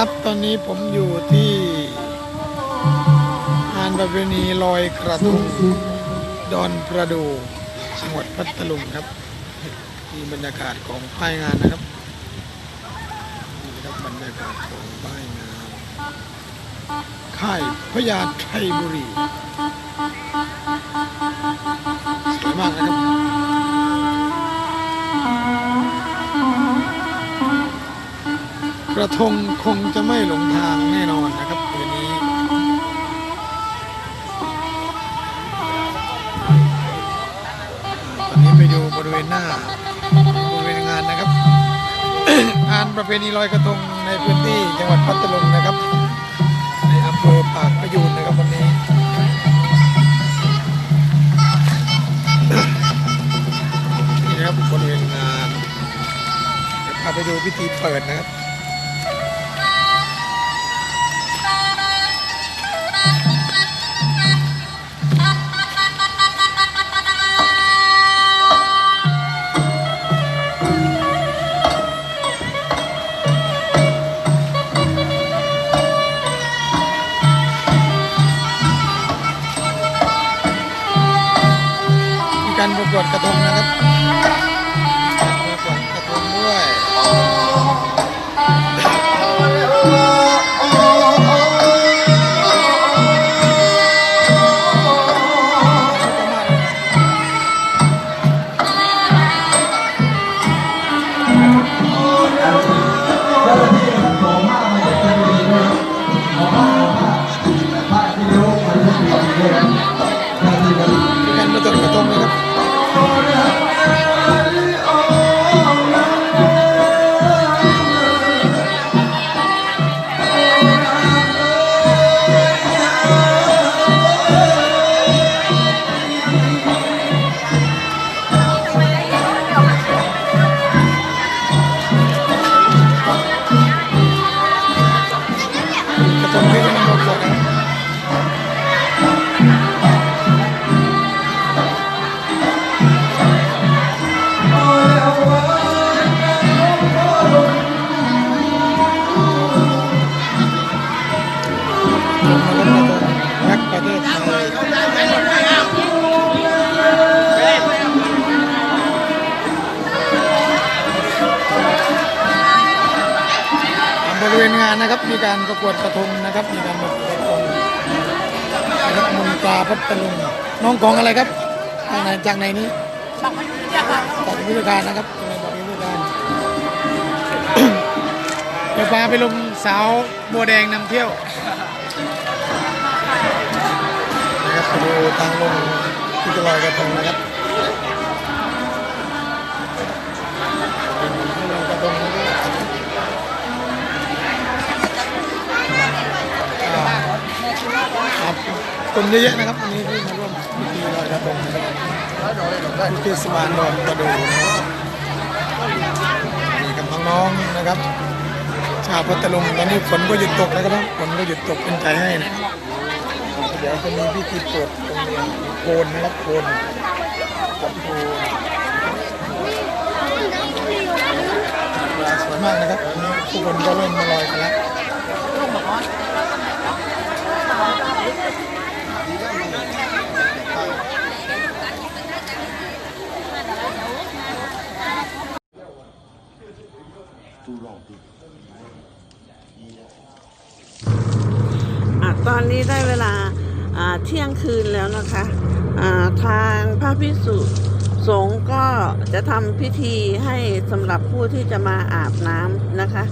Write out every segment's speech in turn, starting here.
ครับตอนนี้ผมอยู่ที่งานประเพณีลอยกระทงดอนประดูจังหวัดพัทลุงครับนี่บรรยากาศของป้ายงานนะครับนี่ครับบรรยากาศของป้ายงานค่ายพญาไทบุรี กระทงคงจะไม่หลงทางแน่นอนนะครับคืนนี้ ตอนนี้ไปดูบริเวณหน้าบริเวณงานนะครับ งานประเพณีลอยกระทงในพื้นที่จังหวัดพัทลุงนะครับ ในอำเภอปากพยูนนะครับวันนี้นี่นะครับบริเวณงานเดี๋ยวพาไปดูพิธีเปิดนะครับ การประกวดกระทงนะครับ ริเวณงานนะครับ มีการประกวดกระทงนะครับ มีการประกวดกระทงนะครับมนตราพัทลุงน้องของอะไรครับจากไหนจากไหนนี้จากวิทยาการนะครับจากวิทยาการเดี๋ยวพาไปลงสาวบัวแดงนำเที่ยวนะครับไปดูทางลงที่จะลอยกระทงนะครับ คนเยอะๆนะครับวันนี้ที่มาร่วมพิธีลอยกระทงนะครับที่เทศบาลดอนกระดูนี่กับน้องๆนะครับ ชาวพัทลุงตอนนี้ฝนก็หยุดตกแล้วครับฝนก็หยุดตกเป็นใจให้นะเดี๋ยวจะมีพิธีเปิดตรงนี้โคนนะครับโคนกับโคนสวยมากนะครับทุกคนก็เริ่มมาลอยกันแล้ว อะ ตอนนี้ได้เวลาเที่ยงคืนแล้วนะคะาทางพระพิสุสงฆ์ก็จะทำพิธีให้สำหรับผู้ที่จะมาอาบน้ำนะคะ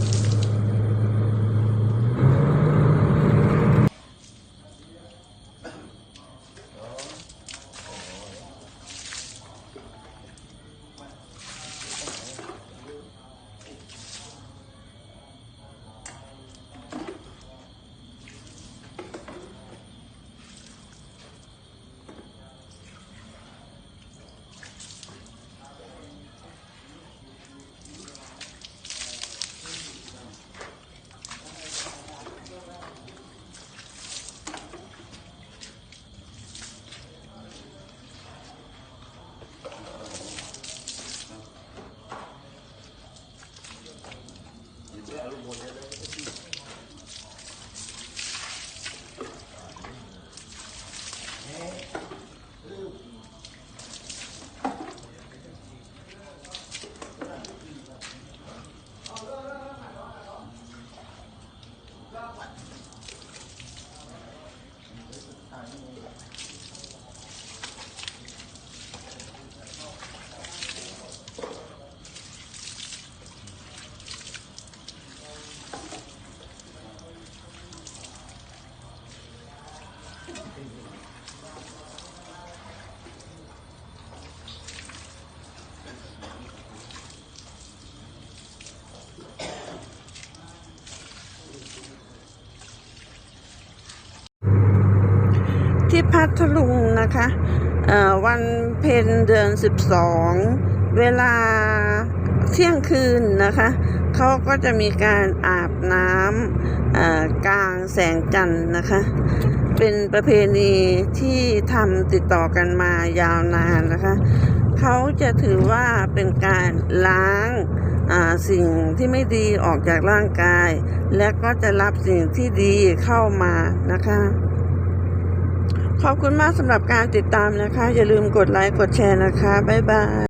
ที่พัทลุงนะคะวันเพ็ญเดือน 12 เวลาเที่ยงคืนนะคะเขาก็จะมีการอาบน้ำกลางแสงจันทร์นะคะ เป็นประเพณีที่ทำติดต่อกันมายาวนานนะคะเขาจะถือว่าเป็นการล้างสิ่งที่ไม่ดีออกจากร่างกาย และก็จะรับสิ่งที่ดีเข้ามานะคะ ขอบคุณมากสำหรับการติดตามนะคะ อย่าลืมกดไลค์ กดแชร์นะคะ บ๊ายบาย